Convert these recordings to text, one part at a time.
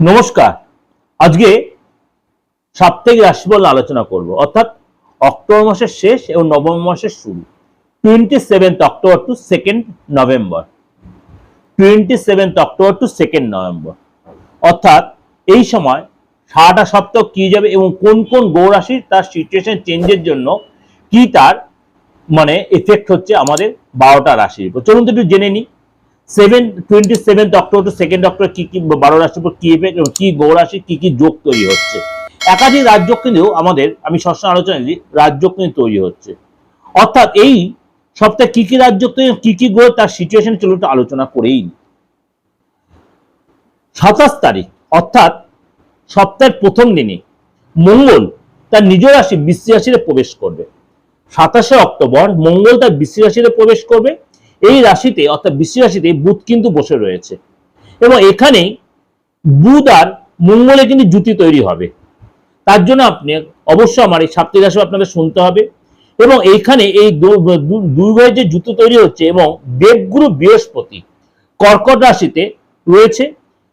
নমস্কার। আজকে সাপ্তাহিক রাশিফল আলোচনা করব। অর্থাৎ অক্টোবর মাসের শেষ এবং নভেম্বর মাসের শুরু। Twenty seventh October to second November. Twenty seventh October to second November. অর্থাৎ এই সময় সারাটা সপ্তাহ কি যাবে এবং কোন কোন গৌর রাশির তার সিচুয়েশন চেঞ্জের জন্য কি তার মানে এফেক্ট হচ্ছে আমাদের বারোটা রাশির উপর। চলুন তো একটু জেনে নিই। Seven twenty seventh October second October কি কি বারো রাশির উপর কি এবং কি কি যোগ তৈরি হচ্ছে? একাধিক রাজ্য কিন্তু আমাদের, আমি সবসময় আলোচনা দিই, রাজ্য কিন্তু তৈরি হচ্ছে। অর্থাৎ এই সপ্তাহে কি কি রাজ্য তৈরি কি কি গ্রহ তার সিচুয়েশন চলুন একটু আলোচনা করেই। সাতাশ তারিখ, অর্থাৎ সপ্তাহের প্রথম দিনে মঙ্গল তার নিজ রাশি বৃশ্চিক রাশিতে প্রবেশ করবে। সাতাশে অক্টোবর মঙ্গল তার বৃশ্চিক রাশিতে প্রবেশ করবে। এই রাশিতে, অর্থাৎ বৃশ্চিক রাশিতে বুধ কিন্তু বসে রয়েছে। এবং এখানেই বুধ আর মঙ্গলে কিন্তু জুতি তৈরি হবে। তার জন্য আপনি অবশ্যই আমার এই সাপ্তাহিক রাশি আপনাদের শুনতে হবে। এবং এইখানে এই দু- দু- দুই ভাইয়ের যে জুতো তৈরি হচ্ছে এবং দেবগুরু বৃহস্পতি কর্কট রাশিতে রয়েছে,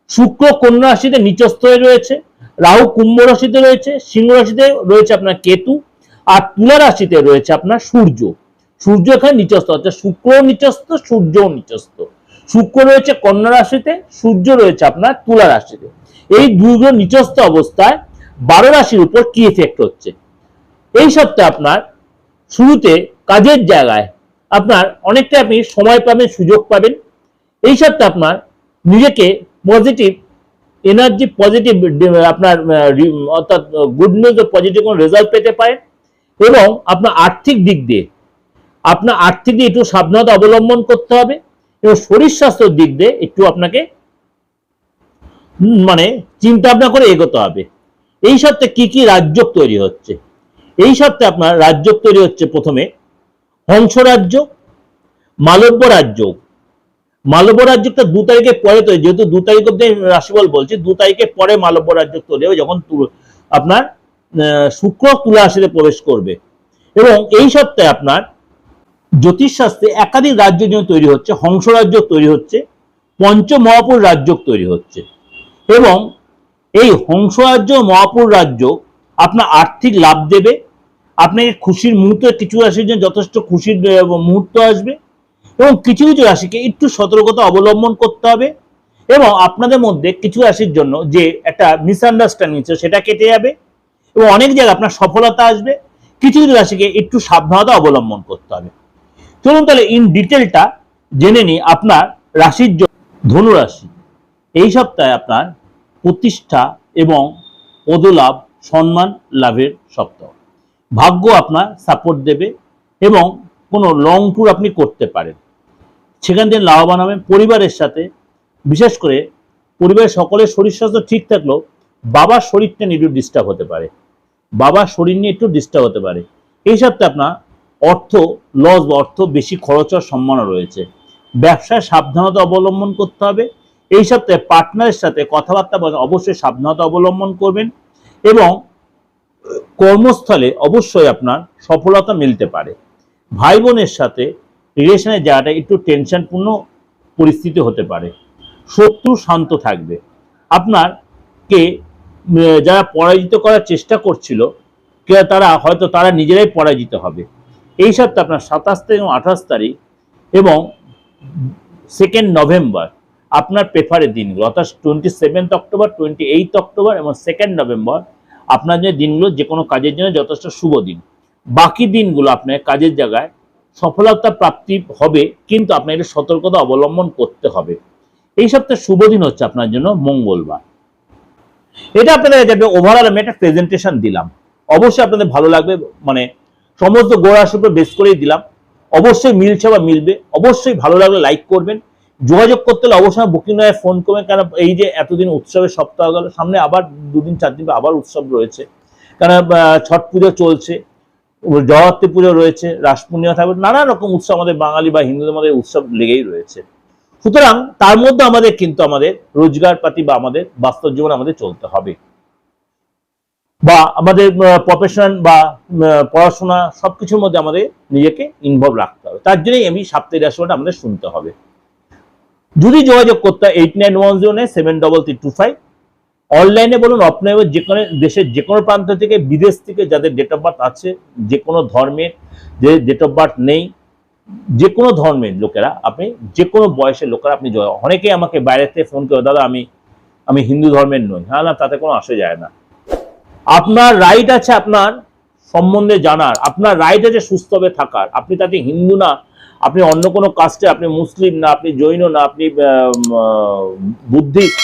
শুক্র কন্যা রাশিতে নিচস্থ হয়ে রয়েছে, রাহু কুম্ভ রাশিতে রয়েছে, সিংহ রাশিতে রয়েছে আপনার কেতু, আর তুলা রাশিতে রয়েছে আপনার সূর্য। সূর্য এখানে নিচস্থ, অর্থাৎ শুক্র নিচস্থ সূর্যও নিচস্থ। শুক্র রয়েছে কন্যা রাশিতে, সূর্য রয়েছে আপনার তুলা রাশিতে। এই দুটো নিচস্থ অবস্থায় বারো রাশির উপর কি এফেক্ট হচ্ছে? এই সপ্তাহে আপনার শুরুতে কাজের জায়গায় আপনার অনেকটা আপনি সময় পাবেন, সুযোগ পাবেন। এই সপ্তাহে আপনার নিজেকে পজিটিভ এনার্জি পজিটিভ আপনার, অর্থাৎ গুড নিউজ পজিটিভ কোনো রেজাল্ট পেতে পারেন। এবং আপনার আর্থিক দিক দিয়ে আপনার আর্থিক দিকে একটু সাবধানতা অবলম্বন করতে হবে এবং শরীর স্বাস্থ্যের দিক দিয়ে একটু আপনাকে মানে চিন্তা ভাবনা করে এগোতে হবে। এই সপ্তাহে কি কি রাজ্য তৈরি হচ্ছে? এই সপ্তাহে আপনার রাজ্য তৈরি হচ্ছে প্রথমে হংস রাজ্য, মালব্য রাজ্য। মালব্য রাজ্যটা দু তারিখে পরে তৈরি, যেহেতু দু তারিখ অব্দি রাশিফল বলছি, দু তারিখে পরে মালব্য রাজ্য তৈরি হবে যখন আপনার শুক্র তুলা রাশিতে প্রবেশ করবে। এবং এই সপ্তাহে আপনার জ্যোতিষশাস্ত্রে একাধিক রাজ্য যেন তৈরি হচ্ছে হংস রাজ্য তৈরি হচ্ছে, পঞ্চমহাপুর রাজ্য তৈরি হচ্ছে। এবং এই হংস রাজ্য মহাপুর রাজ্য আপনার আর্থিক লাভ দেবে, আপনাকে খুশির মুহূর্তে কিছু রাশির জন্য যথেষ্ট খুশির মুহূর্ত আসবে এবং কিছু কিছু রাশিকে একটু সতর্কতা অবলম্বন করতে হবে এবং আপনাদের মধ্যে কিছু রাশির জন্য যে একটা মিসআন্ডারস্ট্যান্ডিং ছিল সেটা কেটে যাবে এবং অনেক জায়গায় আপনার সফলতা আসবে, কিছু কিছু রাশিকে একটু সাবধানতা অবলম্বন করতে হবে। চলুন তাহলে ইন ডিটেলটা জেনে নিই আপনার রাশির জন্য ধনু রাশি এই সপ্তাহে আপনার প্রতিষ্ঠা এবং পদলাভ, সম্মান লাভের সপ্তাহ। ভাগ্য আপনার সাপোর্ট দেবে এবং কোনো লং ট্যুর আপনি করতে পারেন। সেখান থেকে লাভবান হবেন পরিবারের সাথে। বিশেষ করে পরিবারের সকলের শরীর স্বাস্থ্য ঠিক থাকলেও বাবার শরীরটা নিয়ে একটু ডিস্টার্ব হতে পারে। বাবার শরীর নিয়ে একটু ডিস্টার্ব হতে পারে। এই সপ্তাহে আপনার অর্থ, লস বা অর্থ বেশি খরচ হওয়ার সম্ভাবনা রয়েছে। ব্যবসায় সাবধানতা অবলম্বন করতে হবে। এই সপ্তাহে পার্টনারের সাথে কথাবার্তা অবশ্যই সাবধানতা অবলম্বন করবেন এবং কর্মস্থলে অবশ্যই আপনার সফলতা মিলতে পারে। ভাই বোনের সাথে রিলেশনের জায়গাটা একটু টেনশনপূর্ণ পরিস্থিতি হতে পারে। শত্রু শান্ত থাকবে। আপনার কে যারা পরাজিত করার চেষ্টা করছিল তারা হয়তো তারা নিজেরাই পরাজিত হবে। এই সপ্তাহে আপনার সাতাশ তারিখ এবং আঠাশ তারিখ এবং সেকেন্ড নভেম্বর আপনার প্রেফারের দিনগুলো, অর্থাৎ twenty seventh October twenty eight October এবং সেকেন্ড নভেম্বর আপনার যে দিনগুলো, যে কোনো কাজের জন্য যথেষ্ট শুভ দিন। বাকি দিনগুলো আপনার কাজের জায়গায় সফলতা প্রাপ্তি হবে, কিন্তু আপনার একটু সতর্কতা অবলম্বন করতে হবে। এই সপ্তাহে শুভ দিন হচ্ছে আপনার জন্য মঙ্গলবার। এটা আপনাদের কাছে ওভারঅল আমি একটা প্রেজেন্টেশন দিলাম। অবশ্যই আপনাদের ভালো লাগবে মানে সমস্ত গোড়ার উপর বেস করেই দিলাম। অবশ্যই মিলছে বা মিলবে, অবশ্যই ভালো লাগলে লাইক করবেন। যোগাযোগ করতে হলে অবশ্যই বুকিং নয় ফোন করবেন কারণ এই যে এতদিন উৎসবের সপ্তাহ গেল, সামনে আবার দুদিন, চার দিন আবার উৎসব রয়েছে। কারণ ছট পুজো চলছে জগত্রী পুজো রয়েছে রাস পূর্ণিমা থাকবে, নানা রকম উৎসব আমাদের বাঙালি বা হিন্দুদের মধ্যে উৎসব লেগেই রয়েছে। সুতরাং তার মধ্যে আমাদের কিন্তু আমাদের রোজগার পাতি বা আমাদের বাস্তব জীবন আমাদের চলতে হবে। বা আমাদের প্রফেশন বা পড়াশোনা সব কিছুর মধ্যে আমাদের নিজেকে ইনভলভ রাখতে হবে। তার জন্যই আমি সাপ্তাহিক রাশিফলটা আমাদের শুনতে হবে। যদি যোগাযোগ করতে হয় eight nine one zero nine seven double three two five অনলাইনে বলুন অফলাইনে যে কোনো দেশের যে কোনো প্রান্ত থেকে, বিদেশ থেকে যাদের ডেট অফ বার্থ আছে যে কোনো ধর্মের যে ডেট অফ বার্থ নেই যে কোনো ধর্মের লোকেরা, আপনি যে কোনো বয়সের লোকেরা, আপনি অনেকেই আমাকে বাইরে থেকে ফোন করে, দাদা, আমি আমি হিন্দু ধর্মের নই। হ্যাঁ না, তাতে কোনো আসে যায় না। আপনার রাইট আছে আপনার সম্বন্ধে জানার, আপনার রাইট আছে সুস্থভাবে থাকার। আপনি তাতে হিন্দু না, আপনি অন্য কোনো কাস্টে আপনি মুসলিম না, আপনি জৈন না, আপনি বুদ্ধিস্ট,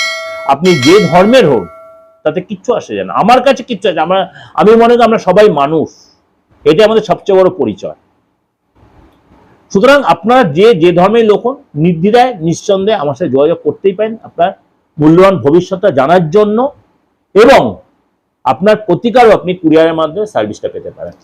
আপনি যে ধর্মের হোক তাতে কিচ্ছু আসে যায় না। আমার কাছে কিচ্ছু আছে আমরা, আমি মনে করি আমরা সবাই মানুষ। এটা আমাদের সবচেয়ে বড় পরিচয়। সুতরাং আপনারা যে যে ধর্মের লোক নির্দ্বিধায়, নিঃসন্দেহে আমার সাথে যোগাযোগ করতেই পারেন আপনার মূল্যবান ভবিষ্যৎটা জানার জন্য এবং আপনার প্রতিকারও আপনি কুরিয়ারের মাধ্যমে সার্ভিসটা পেতে পারেন।